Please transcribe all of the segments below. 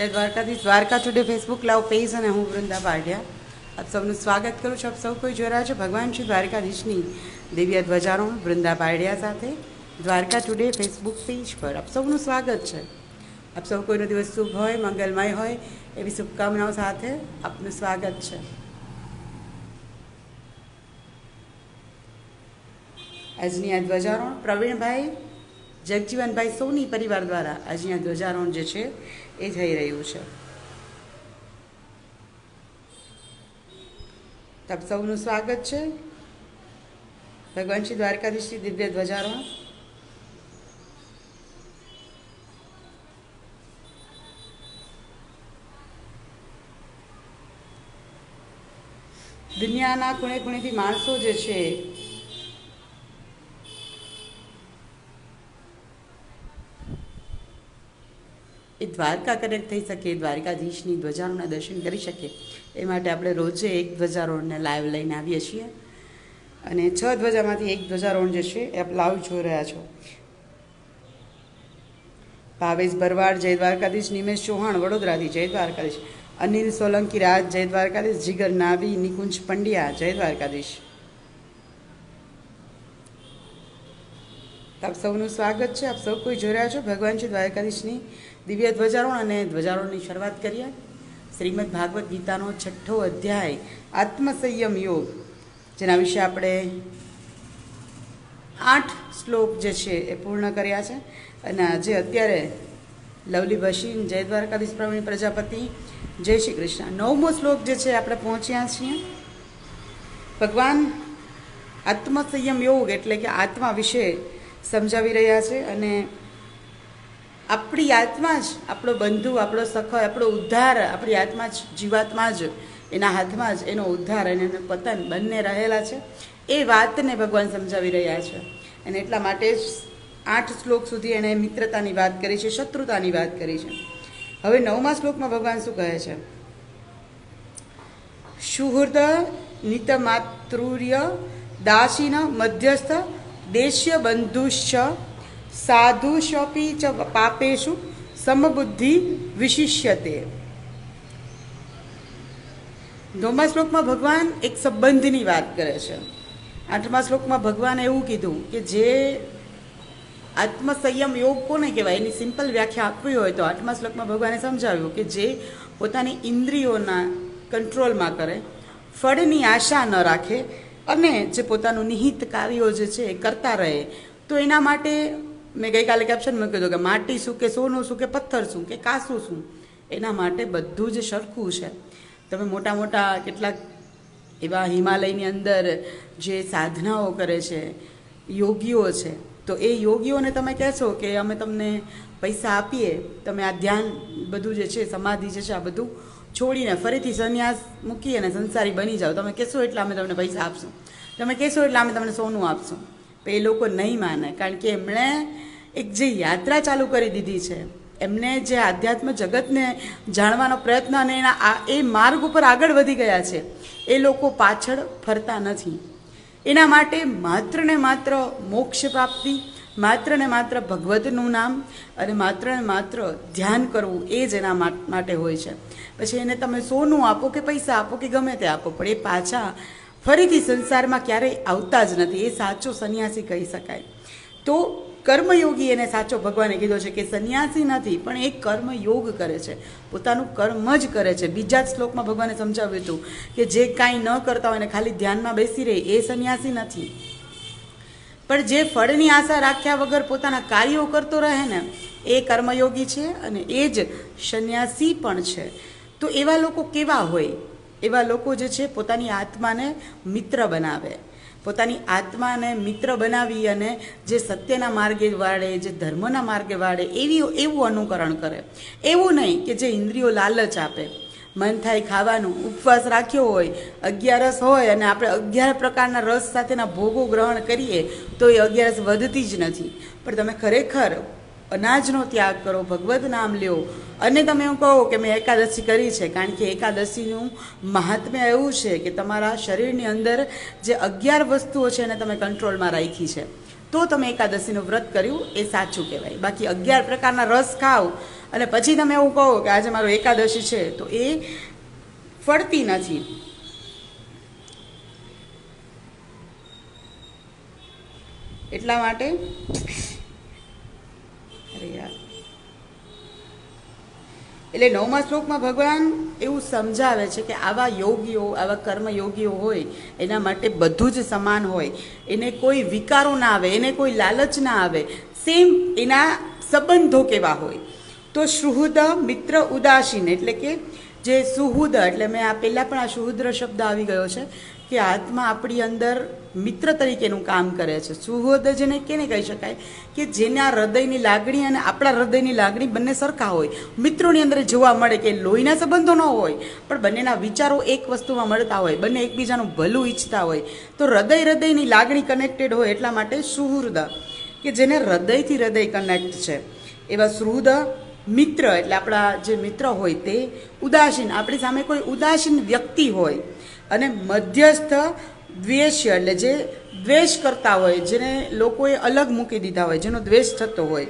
જય Dwarkadhish. Dwarka today Facebook live page અને હું વૃંદા પાટિયા આપ સૌનું સ્વાગત કરું છું. આપ સૌ કોઈ જોઈ છો ભગવાન શ્રી દ્વારકાધીશની દિવ્ય ધ્વજારોહણ વૃંદા પાડિયા સાથે દ્વારકા ટુડે ફેસબુક પેજ પર. આપ સૌનું સ્વાગત છે. આપ સૌ કોઈનો દિવસ શુભ હોય, મંગલમય હોય, એવી શુભકામનાઓ સાથે આપનું સ્વાગત છે. આજની આ ધ્વજારોહણ પ્રવીણભાઈ જગજીવનભાઈ સોની પરિવાર દ્વારા આજે આ ધ્વજારોહણ જે છે એ થઈ રહ્યું છે. તપ સૌનું સ્વાગત છે. ભગવાન શ્રી દ્વારકાધીશની દિવ્ય ધ્વજારોહણ. દુનિયાના ખૂણે ખૂણેથી માણસો જે છે એ દ્વારકા કનેક્ટ થઈ શકે દ્વારકાધીશની ધ્વજારોના દર્શન કરી શકે એ માટે આપણે રોજે એક ધ્વજારોહણને લાઈવ લઈને આવીએ છીએ. અને છ ધ્વજામાંથી એક ધ્વજારોહણ જે છે, એ લાવ જોઈ રહ્યા છો. ભાવેશ ભરવાડ, જય દ્વારકાધીશ, નિમેશ ચૌહાણ, વડોદરાથી જય દ્વારકાધીશ. અનિલ સોલંકી રાજ, જય દ્વારકાધીશ, જીગર નાવી નિકુંજ પંડ્યા, જય દ્વારકાધીશ. આપ સૌનું સ્વાગત છે. આપ સૌ કોઈ રહ્યા છો ભગવાન શ્રી દ્વારકાધીશની દિવ્ય ધ્વજારોહણ અને ધ્વજારોહણની શરૂઆત કરીએ. શ્રીમદ ભાગવત ગીતાનો છઠ્ઠો અધ્યાય, આત્મસંયમ યોગ, જેના વિશે આપણે આઠ શ્લોક જે છે એ પૂર્ણ કર્યા છે. અને આજે અત્યારે લવલી ભસીન જય દ્વારકાધીશ પ્રવીણ પ્રજાપતિ, જય શ્રી કૃષ્ણ. નવમો શ્લોક જે છે આપણે પહોંચ્યા છીએ. ભગવાન આત્મસંયમ યોગ એટલે કે આત્મા વિશે સમજાવી રહ્યા છે અને આપણી આત્મા જ, આપણો બંધુ, આપણો સખો આપણો ઉદ્ધાર, આપણી આત્મા જ, જીવાત્મા જ, એના હાથમાં જ, એનો ઉદ્ધાર અને એનું પતન બંને રહેલા છે. એ વાતને ભગવાન સમજાવી રહ્યા છે. અને એટલા માટે જ આઠ શ્લોક સુધી એણે મિત્રતાની વાત કરી છે, શત્રુતાની વાત કરી છે. હવે નવમા શ્લોકમાં ભગવાન શું કહે છે? સુહૃદ નિતમાતૃર્ય દાસીન મધ્યસ્થ દેશ્ય બંધુશ્ચ સાધુષપી ચ પાપેશુ સમબુદ્ધિ વિશિષ્યતે નોમા શ્લોકમાં ભગવાન એક સંબંધની વાત કરે છે આઠમા શ્લોકમાં ભગવાને એવું કીધું કે જે આત્મસંયમ યોગ કોને કહેવાય એની સિમ્પલ વ્યાખ્યા આપવી હોય તો આઠમા શ્લોકમાં ભગવાને સમજાવ્યું કે જે પોતાની ઇન્દ્રિયોના કંટ્રોલમાં કરે, ફળની આશા ન રાખે અને જે પોતાનું નિહિત કાર્યો જે છે એ કરતા રહે, તો એના માટે મેં ગઈકાલે કેપ્શન મૂક્યું હતું કે માટી શું કે સોનું શું કે પથ્થર શું કે કાસું શું, એના માટે બધું જ સરખું છે. તમે મોટા મોટા કેટલાક એવા હિમાલયની અંદર જે સાધનાઓ કરે છે, યોગીઓ છે, તો એ યોગીઓને તમે કહેશો કે અમે તમને પૈસા આપીએ, તમે આ ધ્યાન બધું જે છે, સમાધિ જે છે, આ બધું છોડીને ફરીથી સંન્યાસ મૂકી અને સંસારી બની જાઓ. તમે કહેશો એટલે અમે તમને પૈસા આપશું. તમે કહેશો એટલે અમે તમને સોનું આપશું. પણ એ લોકો નહીં માને, કારણ કે એમણે એક જે યાત્રા ચાલુ કરી દીધી છે, એમને જે આધ્યાત્મ જગતને જાણવાનો પ્રયત્ન અને એના આ, એ માર્ગ ઉપર આગળ વધી ગયા છે, એ લોકો પાછળ ફરતા નથી. એના માટે માત્ર ને માત્ર મોક્ષ પ્રાપ્તિ, માત્ર ને માત્ર ભગવતનું નામ અને માત્ર ને માત્ર ધ્યાન કરવું એ જ એના માટે હોય છે. પછી એને તમે સોનું આપો કે પૈસા આપો કે ગમે તે આપો, પણ એ પાછા ફરીથી સંસારમાં ક્યારેય આવતા જ નથી. એ સાચો સંન્યાસી કહી શકાય. તો કર્મયોગી એને સાચો ભગવાને કીધો છે કે સંન્યાસી નથી, પણ એ કર્મયોગ કરે છે. પોતાનું કર્મ જ કરે છે. બીજા જ શ્લોકમાં ભગવાને સમજાવ્યું હતું કે જે કાંઈ ન કરતા હોય ને ખાલી ધ્યાનમાં બેસી રહે, એ સંન્યાસી નથી. પણ જે ફળની આશા રાખ્યા વગર પોતાના કાર્યો કરતો રહે ને, એ કર્મયોગી છે અને એ જ સંન્યાસી પણ છે. તો એવા લોકો કેવા હોય? એવા લોકો જે છે, પોતાની આત્માને મિત્ર બનાવે. પોતાની આત્માને મિત્ર બનાવી અને જે સત્યના માર્ગે વાળે, જે ધર્મના માર્ગે વાળે એવી, એવું અનુકરણ કરે. એવું નહીં કે જે ઇન્દ્રિયો લાલચ આપે. મન થાય ખાવાનું, ઉપવાસ રાખ્યો હોય, અગિયારસ હોય અને આપણે અગિયાર પ્રકારના રસ સાથેના ભોગો ગ્રહણ કરીએ, તો એ અગિયારસ વધતી જ નથી. પણ તમે ખરેખર અનાજનો ત્યાગ કરો ભગવત નામ લ્યો. અને તમે એવું કહો કે મેં એકાદશી કરી છે, કારણ કે એકાદશીનું મહાત્મ્ય એવું છે કે તમારા શરીરની અંદર જે અગિયાર વસ્તુઓ છે એને તમે કંટ્રોલમાં રાખી છે. તો તમે એકાદશીનું વ્રત કર્યું, એ સાચું કહેવાય. બાકી અગિયાર પ્રકારના રસ ખાવ અને પછી તમે એવું કહો કે આજે મારો એકાદશી છે, તો એ ફળતી નથી. એટલા માટે અરે યાર. એટલે નવમા શ્લોકમાં ભગવાન એવું સમજાવે છે કે આવા યોગીઓ, આવા કર્મયોગીઓ હોય, એના માટે બધું જ સમાન હોય. એને કોઈ વિકારો ના આવે, એને કોઈ લાલચ ના આવે. સેમ એના સંબંધો કેવા હોય. તો સુહૃદ, મિત્ર, ઉદાસીન એટલે કે જે સુહૃદ, એટલે મેં આ પહેલાં પણ આ સુહૃદ્ર શબ્દ આવી ગયો છે. કે આત્મા આપણી અંદર મિત્ર તરીકેનું કામ કરે છે. સુહૃદ જેને કેને કહી શકાય? કે જેના હૃદયની લાગણી અને આપણા હૃદયની લાગણી બંને સરખા હોય. મિત્રોની અંદર જોવા મળે કે લોહીના સંબંધો ન હોય, પણ બંનેના વિચારો એક વસ્તુમાં મળતા હોય. બંને એકબીજાનું ભલું ઈચ્છતા હોય. તો હૃદય હૃદયની લાગણી કનેક્ટેડ હોય એટલા માટે સુહૃદ, કે જેને હૃદયથી હૃદય કનેક્ટ છે. એવા સુહૃદ, મિત્ર, એટલે આપણા જે મિત્ર હોય તે ઉદાસીન. આપણી સામે કોઈ ઉદાસીન વ્યક્તિ હોય અને મધ્યસ્થ દ્વેષ્ય, એટલે જે દ્વેષ કરતા હોય, જેને લોકોએ અલગ મૂકી દીધા હોય, જેનો દ્વેષ થતો હોય.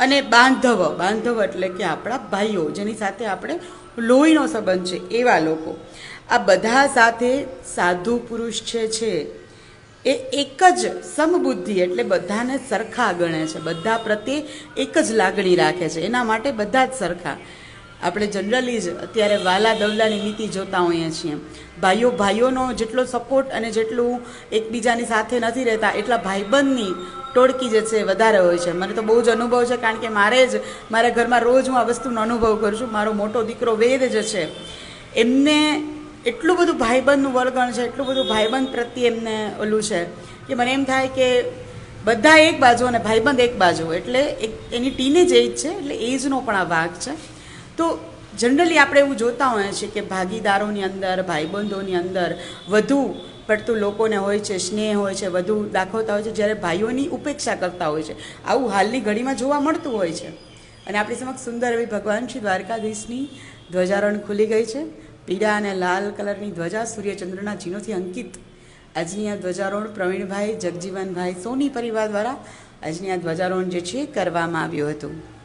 અને બાંધવ બાંધવ એટલે કે આપણા ભાઈઓ, જેની સાથે આપણે લોહીનો સંબંધ છે, એવા લોકો. આ બધા સાથે સાધુ પુરુષ છે છે, એ એક જ સમબુદ્ધિ એટલે બધાને સરખા ગણે છે, બધા પ્રત્યે એક જ લાગણી રાખે છે. એના માટે બધા જ સરખા. આપણે જનરલી જ અત્યારે વાલા દવલાની નીતિ જોતા હોઈએ છીએ. ભાઈઓ ભાઈઓનો જેટલો સપોર્ટ અને જેટલું એકબીજાની સાથે નથી રહેતા, એટલા ભાઈબંધની ટોળકી જે છે વધારે હોય છે. મને તો બહુ જ અનુભવ છે કારણ કે મારે જ, મારા ઘરમાં રોજ હું આ વસ્તુનો અનુભવ કરું છું. મારો મોટો દીકરો વેદ જે છે, એમને એટલું બધું ભાઈબંધનું વળગણ છે, એટલું બધું ભાઈબંધ પ્રત્યે એમને ઓલું છે કે મને એમ થાય કે બધા એક બાજુ અને ભાઈબંધ એક બાજુ. એટલે એક, એની ટીનેજ એજ છે, એટલે એજનો પણ આ ભાગ છે. તો જનરલી આપણે એવું જોતા હોઈએ છીએ કે ભાગીદારોની અંદર, ભાઈબંધોની અંદર વધુ પડતું લોકોને હોય છે, સ્નેહ હોય છે, વધુ દાખવતા હોય છે, જ્યારે ભાઈઓની ઉપેક્ષા કરતા હોય છે. આવું હાલની ઘડીમાં જોવા મળતું હોય છે. અને આપણી સમક્ષ સુંદર એવી ભગવાન શ્રી દ્વારકાધીશની ધ્વજારોહણ ખુલી ગઈ છે. પીળા અને લાલ કલરની ધ્વજા સૂર્યચંદ્રના ચિહ્નોથી અંકિત. આજની આ ધ્વજારોહણ પ્રવીણભાઈ, જગજીવનભાઈ સોની પરિવાર દ્વારા આજની આ ધ્વજારોહણ જે છે કરવામાં આવ્યું હતું.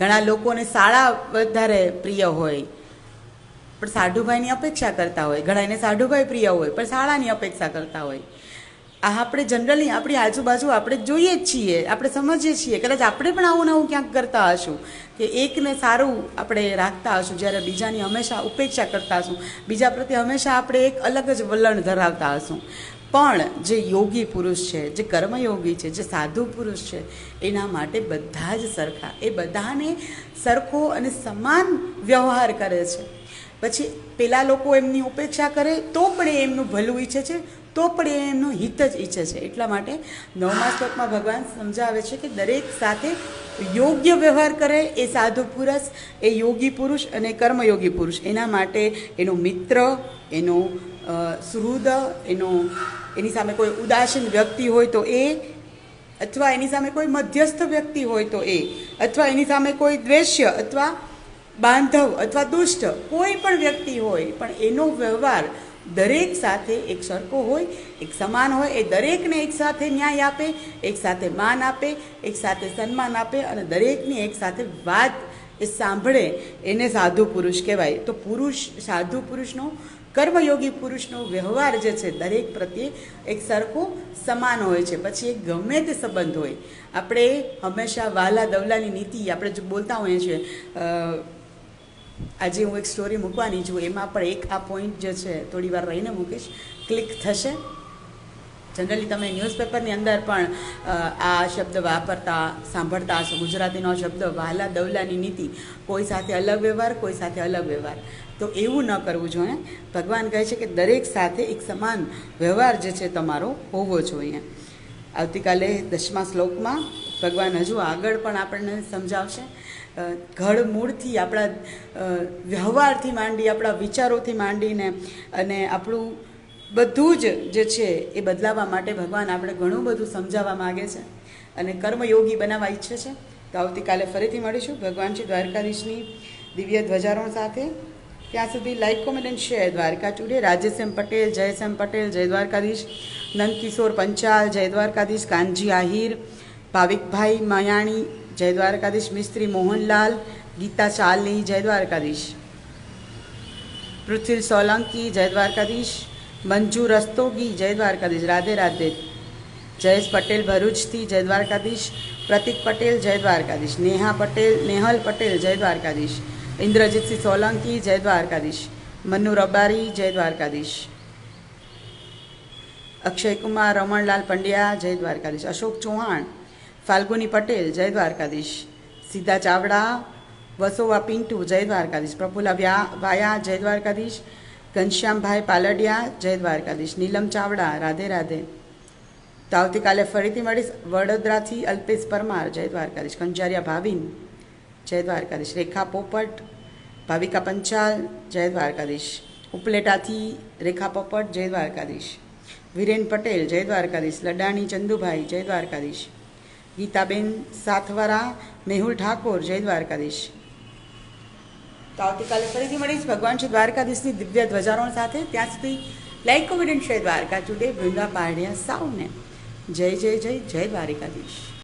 ઘણા લોકોને શાળા વધારે પ્રિય હોય, પણ સાઢુભાઈની અપેક્ષા કરતા હોય. ઘણા એને સાઢુભાઈ પ્રિય હોય, પણ શાળાની અપેક્ષા કરતા હોય. આ આપણે જનરલી આપણી આજુબાજુ આપણે જોઈએ જ છીએ, આપણે સમજીએ છીએ. કદાચ આપણે પણ આવું નવું ક્યાંક કરતા હશું કે એકને સારું આપણે રાખતા હશું, જ્યારે બીજાની હંમેશા ઉપેક્ષા કરતા હશું. બીજા પ્રત્યે હંમેશા આપણે એક અલગ જ વલણ ધરાવતા હશું. પણ જે યોગી પુરુષ છે, જે કર્મયોગી છે, જે સાધુ પુરુષ છે, એના માટે બધા જ સરખા. એ બધાને સરખો અને સમાન વ્યવહાર કરે છે. પછી પેલા લોકો એમની ઉપેક્ષા કરે, તો પણ એ એમનું ભલું ઈચ્છે છે, તો પણ એ એમનું હિત જ ઈચ્છે છે. એટલા માટે નવમા શ્લોકમાં ભગવાન સમજાવે છે કે દરેક સાથે યોગ્ય વ્યવહાર કરે એ સાધુ પુરુષ, એ યોગી પુરુષ અને કર્મયોગી પુરુષ. એના માટે એનો મિત્ર, એનો સુહૃદ, એનો એની સામે કોઈ ઉદાસીન વ્યક્તિ હોય તો એ, અથવા એની સામે કોઈ મધ્યસ્થ વ્યક્તિ હોય તો એ, અથવા એની સામે કોઈ દ્વેષ્ય અથવા બાંધવ અથવા દુષ્ટ કોઈ પણ વ્યક્તિ હોય, પણ એનો વ્યવહાર દરેક સાથે એક સરખો હોય, એક સમાન હોય, એ દરેકને એક સાથે ન્યાય આપે, એક સાથે માન આપે, એક સાથે સન્માન આપે અને દરેકની એક સાથે વાત એ સાંભળે. એને સાધુ પુરુષ કહેવાય. તો પુરુષ, સાધુ પુરુષનો કર્મયોગી પુરુષનો વ્યવહાર જે છે દરેક પ્રત્યે એક સરખો સમાન હોય છે. પછી એ ગમે તે સંબંધ હોય. આપણે હંમેશા વાલા દવલાની નીતિ આપણે જો બોલતા હોઈએ છીએ આજે હું એક સ્ટોરી મૂકવાની છું, એમાં પણ એક આ પોઈન્ટ જે છે થોડી વાર રહીને મૂકીશ. ક્લિક થશે. જનરલી તમે ન્યૂઝપેપરની અંદર પણ આ શબ્દ વાપરતા, સાંભળતા હશો. ગુજરાતીનો શબ્દ વાલા દવલાની નીતિ. કોઈ સાથે અલગ વ્યવહાર, કોઈ સાથે અલગ વ્યવહાર. તો એવું ન કરવું જોઈએ. ભગવાન કહે છે કે દરેક સાથે એક સમાન વ્યવહાર જે છે તમારો હોવો જોઈએ. આવતીકાલે દસમા શ્લોકમાં ભગવાન હજુ આગળ પણ આપણને સમજાવશે. ઘડ મૂળથી આપણા વ્યવહારથી માંડી, આપણા વિચારોથી માંડીને અને આપણું બધું જ જે છે એ બદલાવા માટે ભગવાન આપણે ઘણું બધું સમજાવવા માગે છે અને કર્મયોગી બનાવવા ઈચ્છે છે. તો આવતીકાલે ફરીથી મળીશું. ભગવાન શ્રી દ્વારકાધીશની દિવ્ય ધ્વજારોહણ સાથે. ત્યાં સુધી like comment and share Dwarka today Rajesh Patel જયસેમ Patel જય દ્વારકાધીશ નંદકિશોર પંચાલ જય દ્વારકાધીશ કાનજી આહિર, ભાવિકભાઈ મયાણી જય દ્વારકાધીશ મિસ્ત્રી મોહનલાલ, ગીતા ચાલની જય દ્વારકાધીશ પૃથ્વી સોલંકી જય દ્વારકાધીશ મંજુ રસ્તોગી જય દ્વારકાધીશ રાધે રાધે. જયેશ પટેલ, ભરૂચથી જય દ્વારકાધીશ પ્રતિક પટેલ જય દ્વારકાધીશ નેહા પટેલ, નેહલ પટેલ જય દ્વારકાધીશ ઇન્દ્રજીતસિંહ સોલંકી, જય દ્વારકાધીશ. મન્નુ રબારી, જય દ્વારકાધીશ. અક્ષયકુમાર રમણલાલ પંડ્યા, જય દ્વારકાધીશ. અશોક ચૌહાણ, ફાલ્ગુની પટેલ, જય દ્વારકાધીશ. સીધા ચાવડા, વસોવા પિન્ટુ, જય દ્વારકાધીશ. પ્રફુલા વ્યા, જય દ્વારકાધીશ. ઘનશ્યામભાઈ પાલડિયા, જય દ્વારકાધીશ. નીલમ ચાવડા, રાધે રાધે. તો આવતીકાલે ફરીથી મળીશ. વડોદરાથી અલ્પેશ પરમાર, જય દ્વારકાધીશ. કંજારિયા ભાવિન. જય દ્વારકાધીશ. રેખા પોપટ, ભાવિકા પંચાલ, જય દ્વારકાધીશ. ઉપલેટાથી રેખા પોપટ, જય દ્વારકાધીશ. વિરેન પટેલ, જય દ્વારકાધીશ. લડાણી ચંદુભાઈ, જય દ્વારકાધીશ. ગીતાબેન સાથવારા, મેહુલ ઠાકોર, જય દ્વારકાધીશ. તો આવતીકાલે ફરીથી મળીશ. ભગવાન શ્રી દ્વારકાધીશની દિવ્ય ધ્વજારોહણ સાથે. ત્યાં સુધી like, comment and share Dwarka today Vrunda Pardiya સાઉને જય જય જય જય દ્વારિકાધીશ.